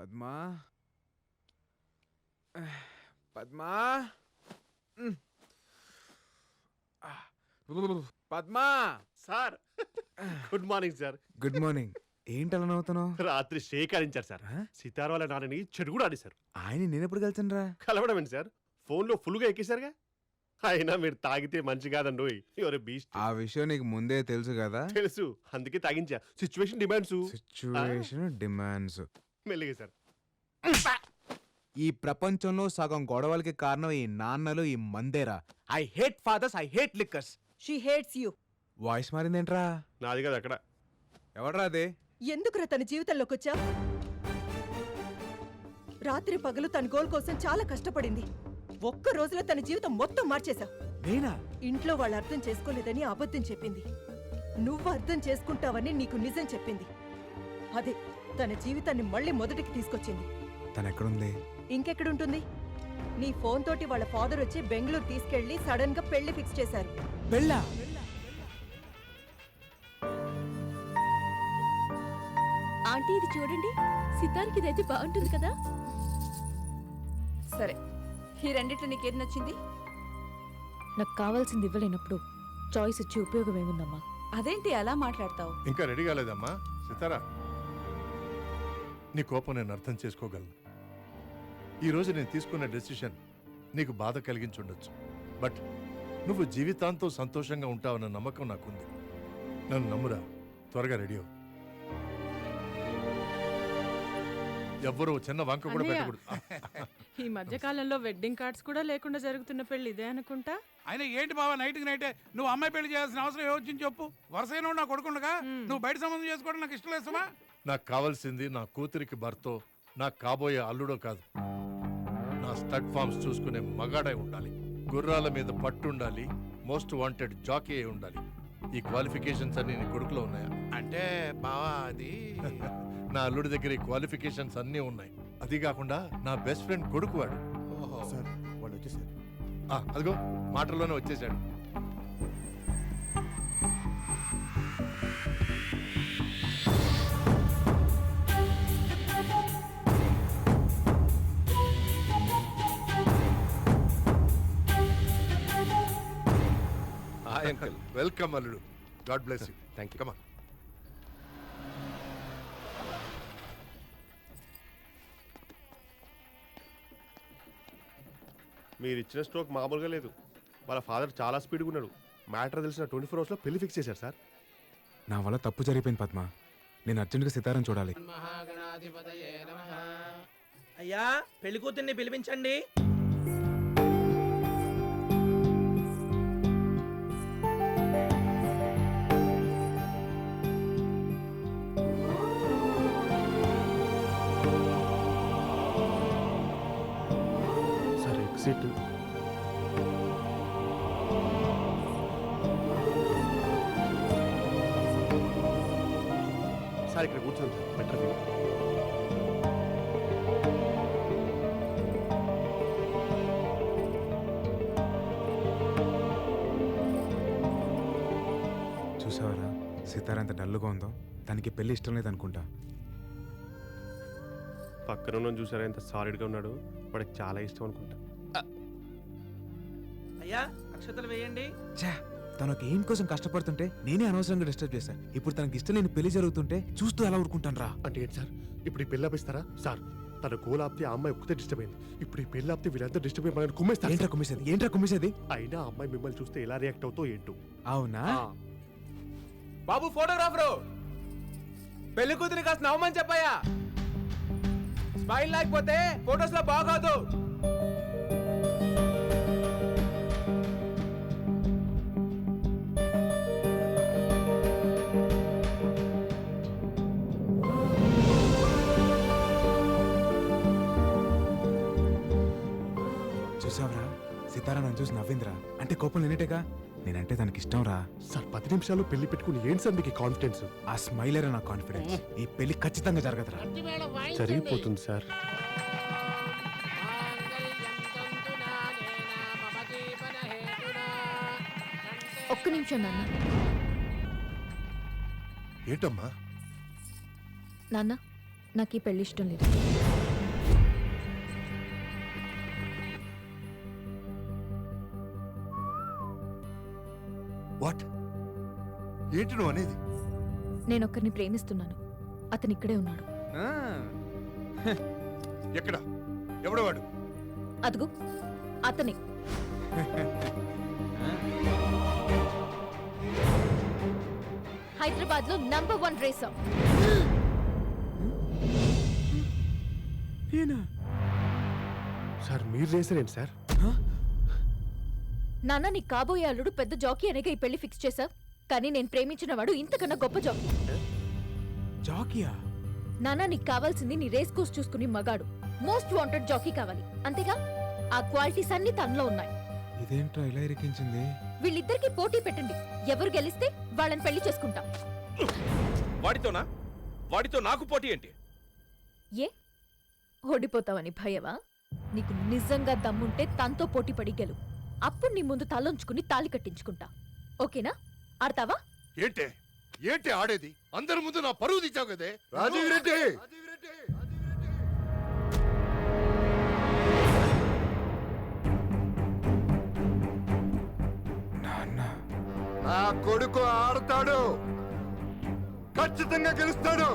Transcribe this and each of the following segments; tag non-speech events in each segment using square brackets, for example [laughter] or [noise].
Padma? Padma. Padma? Sir good morning sir. Good morning. ఏంటి అలా నవ్వుతున్నావు? రాత్రి శేఖరించారు సార్? సితార్ వాళ్ళ నాన్నని చెడు కూడా ఆడేశారు ఆయన నేను ఎప్పుడు కలిసాను రా? కలవడం ఏంటి సార్? ఫోన్లో ఫుల్గా ఎక్కేశారుగా? అయినా మీరు తాగితే మంచి కాదండి ఎవరు బీస్ట్? ఆ విషయం నీకు ముందే తెలుసు కదా? తెలుసు. అందుకే తాగించా. సిచ్యువేషన్ డిమాండ్స్ సిచ్యువేషన్ డిమాండ్స్ మెల్లిగా సార్. ఈ ప్రపంచంలో సగం గొడవలకి కారణం ఈ నాన్నలు ఈ మందేరా. I hate fathers I hate liquors she hates you voice మారిందేంట్రా? నాది కదా అక్కడ. ఎవడ్రా అదే? ఎందుకురా తన జీవితంలోకి వచ్చా రాత్రి పగలు తన గోల్ కోసం చాలా కష్టపడింది. ఒక్క రోజులో తన జీవితం మొత్తం మార్చేశా నేనా? ఇంట్లో వాళ్ళు అర్థం చేసుకోలేదని అబద్ధం చెప్పింది. నువ్వు అర్థం చేసుకుంటావని నీకు నిజం చెప్పింది. అదే తన జీవితాన్ని మళ్ళీ మొదటికి తీసుకొచ్చింది. తను ఎక్కడుంది ఇంకెక్కడుంటుంది? నీ ఫోన్ తోటి వాళ్ళ ఫాదర్ వచ్చి బెంగళూరు తీసుకెళ్ళి సడన్గా పెళ్ళి ఫిక్స్ చేశారు. పెళ్ళా? ఆంటీ ఇది చూడండి. సితార్కి ఇదైతే బాగుంటుంది కదా? సరే ఈ రెండిట్లో నీకేది నచ్చింది? నాకు కావాల్సింది ఇవ్వలేనప్పుడు చాయిస్ ఇచ్చి ఉపయోగం ఏముందమ్మా? అదేంటి అలా మాట్లాడతావు? ఇంకా రెడీ కాలేదమ్మా. సితారా నీ కోపం నేను అర్థం చేసుకోగలను. ఈరోజు నేను తీసుకున్న డెసిషన్ నీకు బాధ కలిగించుండొచ్చు. బట్ నువ్వు జీవితాంతం సంతోషంగా ఉంటావన్న నమ్మకం నాకుంది. నన్ను నమ్మురా. త్వరగా రెడీ అవ్వు. ఎవ్వరూ చిన్న వంక కూడా అన్నయ్య. పెట్టకూడదు. [laughs] ఈ మధ్య కాలంలో వెడ్డింగ్ కార్డ్స్ కూడా లేకుండా జరుగుతున్న పెళ్ళి ఇదే అనుకుంటా? అయినా ఏంటి బావా నైట్కి నైటే నువ్వు అమ్మాయి పెళ్ళి చేయాల్సిన అవసరం ఏమొచ్చింది చెప్పు? వరుసైన నా కొడుకుండగా. నువ్వు బయట సంబంధం చేసుకోవడం నాకు ఇష్టం లేసమా నాకు కావాల్సింది నా కూతురికి భర్తో నాకు కాబోయే అల్లుడో కాదు. నా స్టడ్ ఫార్మ్స్ చూసుకునే మగాడై ఉండాలి. గుర్రాల మీద పట్టు ఉండాలి మోస్ట్ వాంటెడ్ జాకీ అయి ఉండాలి. ఈ క్వాలిఫికేషన్స్ అన్ని నీ కొడుకులో ఉన్నాయా? అంటే బావా అది [laughs] నా అల్లుడి దగ్గర ఈ క్వాలిఫికేషన్స్ అన్నీ ఉన్నాయి. అది కాకుండా నా బెస్ట్ ఫ్రెండ్ కొడుకు వాడు సార్ వాళ్ళు వచ్చేసారు ఆ, అదిగో మాటల్లోనే వచ్చేసాడు. హాయ్ అంకుల్ వెల్కమ్ అల్లుడు God bless you thank you కమా మీరు ఇచ్చిన స్ట్రోక్ మామూలుగా లేదు. వాళ్ళ ఫాదర్ చాలా స్పీడ్గా ఉన్నాడు మ్యాటర్ తెలిసిన ట్వంటీ ఫోర్ అవర్స్లో పెళ్ళి ఫిక్స్ చేశారు సార్ నా వల్ల తప్పు జరిగిపోయింది పద్మ. నేను అర్జెంటుగా సితారం చూడాలి. అయ్యా పెళ్ళి కూతుర్ని పిలిపించండి. ఎగ్జిట్ సార్ ఇక్కడ కూర్చోండి సార్. బెటర్ వ్యూ చూసావరా సితార ఎంత డల్లుగా ఉందో? తనకి పెళ్ళి ఇష్టం లేదు అనుకుంటా పక్కన ఉన్న చూసారా ఎంత సాలిడ్గా ఉన్నాడు? వాడికి చాలా ఇష్టం అనుకుంటా. అయ్యా అక్షతలు వేయండి. ఛా తను ఒక ఎయిమ్ కోసం కష్టపడుతుంటే నేనే అనవసరంగా డిస్టర్బ్ చేశాను ఇప్పుడు తనకి ఇష్టం లేని పెళ్ళి జరుగుతుంటే చూస్తూ ఎలా ఊరుకుంటాను రా అంటే ఏంటి సార్? ఇప్పుడు ఈ పెళ్ళి ఆపిస్తారా? సార్ తన గోల్ ఆపితే ఆ అమ్మాయి ఒక్కతే డిస్టర్బ్ అయింది. ఇప్పుడు ఈ పెళ్ళి ఆపితే వీళ్ళంతా డిస్టర్బ్ అయ్యి కుమ్మేస్తారు ఏంట్రా. కుమ్మేసేది? ఏంట్రా కుమ్మేసేది? అయినా ఆ అమ్మాయి మిమ్మల్ని చూస్తే ఎలా రియాక్ట్ అవుతో ఏంటో? అవునా? బాబు ఫోటోగ్రాఫరు! పెళ్ళి కూతురి కాస్త నవ్వమని చెప్పాయా స్మైల్ లేకపోతే ఫొటోస్లో బాగోదు. చూసి నవ్విందిరా? అంటే కోపం నేనేటేగా నేనంటే తనకి ఇష్టం రా సార్ పది నిమిషాలు పెళ్ళి పెట్టుకుని ఏంటి సార్ మీకు కాన్ఫిడెన్స్ ఆ స్మైలర్ నా కాన్ఫిడెన్స్ ఈ పెళ్ళి ఖచ్చితంగా జరగదురా. జరిగిపోతుంది సార్. ఒక్క నిమిషం నాన్న. ఏంటమ్మా? నాన్న నాకు ఈ పెళ్ళి ఇష్టం లేదు. ఏంటి నువ్వు అనేది? నేను ఒక్కరిని ప్రేమిస్తున్నాను. అతను ఇక్కడే ఉన్నాడు. ఆ, ఎక్కడ? ఎవడు వాడు? అదుగు అతనే. హైదరాబాద్లో నంబర్ వన్ రేసర్. సార్ మీరు చేశారేంటి సార్? నాన్న నీ కాబోయే అల్లుడు పెద్ద జాకీ అనేగా ఈ పెళ్ళి ఫిక్స్ చేశా. కానీ నేను ప్రేమించిన వాడు ఇంతకన్నా గొప్ప జాకీ జాకియా? నాన్న నీకు కావాల్సింది నీ రేస్ కోర్స్ చూసుకుని మగాడు. మోస్ట్ వాంటెడ్ జాకీ కావాలి. అంతేగా? ఆ క్వాలిటీస్ అన్ని తనలో ఉన్నాయి. ఇదేంట్రా ఇలా ఇరికించింది? వీళ్ళిద్దరికి పోటీ పెట్టండి. ఎవరు గెలిస్తే వాళ్ళని పెళ్ళి చేసుకుంటాం. వాడితోనా? వాడితో నాకు పోటీ ఏంటి? ఏ? ఓడిపోతావని భయవా? నీకు నిజంగా దమ్ముంటే తనతో పోటీ పడి గెలు. అప్పుడు నీ ముందు తలంచుకుని తాళి కట్టించుకుంటా. ఓకేనా? ఆడతావా? ఏంటే? ఏంటి ఆడేది? అందరి ముందు నా పరువు తెచ్చావు కదే? రాజీవ్ రెడ్డి! నాన్న నా కొడుకు ఆడతాడు. ఖచ్చితంగా గెలుస్తాడు.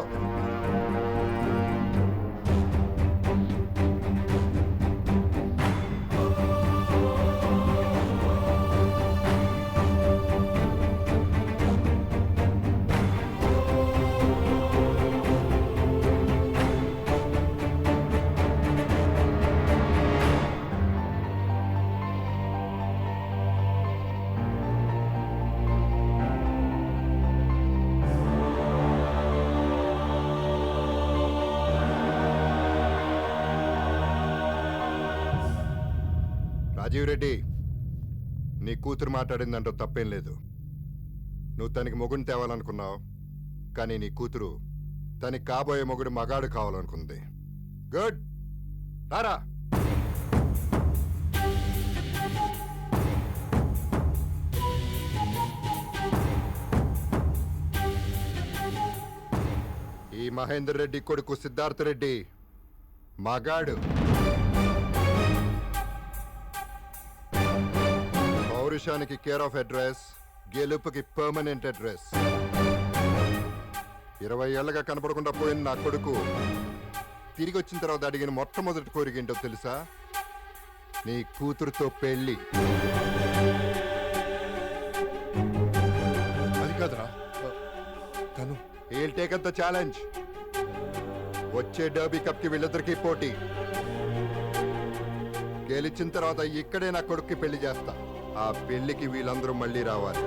రాజీవ్ రెడ్డి నీ కూతురు మాట్లాడిందంటూ తప్పేం లేదు. నువ్వు తనకి మొగుడిని తేవాలనుకున్నావు కానీ నీ కూతురు తనకి కాబోయే మొగుడు మగాడు కావాలనుకుంది. గుడ్! రారా! ఈ మహేందర్ రెడ్డి కొడుకు సిద్ధార్థ రెడ్డి మగాడు. పౌరుషానికి కేర్ ఆఫ్ అడ్రస్ గెలుపుకి పర్మనెంట్ అడ్రస్ ఇరవై ఏళ్ళగా కనపడకుండా పోయిన నా కొడుకు తిరిగి వచ్చిన తర్వాత అడిగిన మొట్టమొదటి కోరిక ఏంటో తెలుసా? నీ కూతురుతో పెళ్ళి అది కాదురా. తను. హీల్ టేక్ ద ఛాలెంజ్ వచ్చే డర్బీ కప్కి వీళ్ళిద్దరికి పోటీ. గెలిచిన తర్వాత ఇక్కడే నా కొడుక్కి పెళ్ళి చేస్తా. ఆ పెళ్ళికి వీళ్ళందరూ మళ్ళీ రావాలి.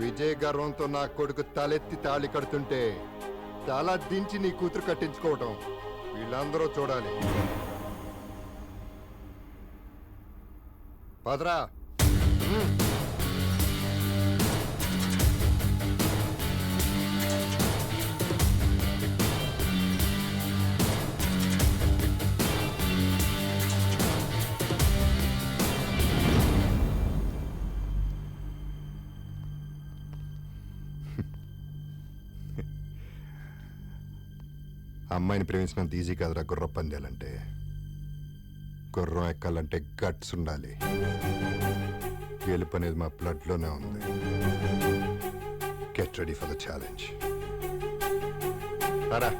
విజయ గర్వంతో నా కొడుకు తలెత్తి తాళి కడుతుంటే తల దించి నీ కూతురు కట్టించుకోవటం వీళ్ళందరూ చూడాలి. పదరా అమ్మాయిని ప్రేమించినంత ఈజీ కాదురా గుర్ర పందేలంటే. గుర్రం ఎక్కాలంటే గట్స్ ఉండాలి. గెలుపు అనేది మా బ్లడ్లోనే ఉంది. Get ready for the challenge రారా.